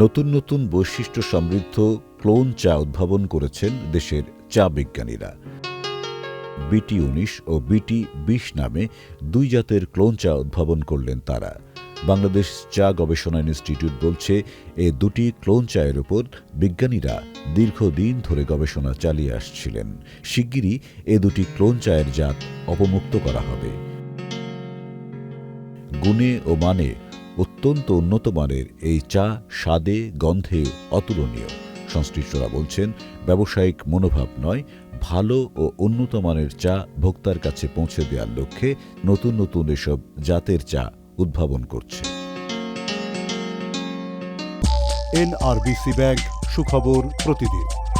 নতুন নতুন বৈশিষ্ট্য সমৃদ্ধ ক্লোন চা উদ্ভাবন করেছেন দেশের চা বিজ্ঞানীরা। বিটি উনিশ ও বিটি বিশ নামে দুই জাতের ক্লোন চা উদ্ভাবন করলেন তারা। বাংলাদেশ চা গবেষণা ইনস্টিটিউট বলছে, এ দুটি ক্লোন চায়ের উপর বিজ্ঞানীরা দীর্ঘদিন ধরে গবেষণা চালিয়ে আসছিলেন। শিগগিরই এ দুটি ক্লোন চায়ের জাত অপমুক্ত করা হবে। গুণে ও মানে অত্যন্ত উন্নত মানের এই চা স্বাদে, গন্ধে অতুলনীয়। সংশ্লিষ্টরা বলছেন, ব্যবসায়িক মনোভাব নয়, ভালো ও উন্নত মানের চা ভোক্তার কাছে পৌঁছে দেওয়ার লক্ষ্যে নতুন নতুন এসব জাতের চা উদ্ভাবন করছে। এনআরবিসি ব্যাংক সুখবর প্রতিদিন।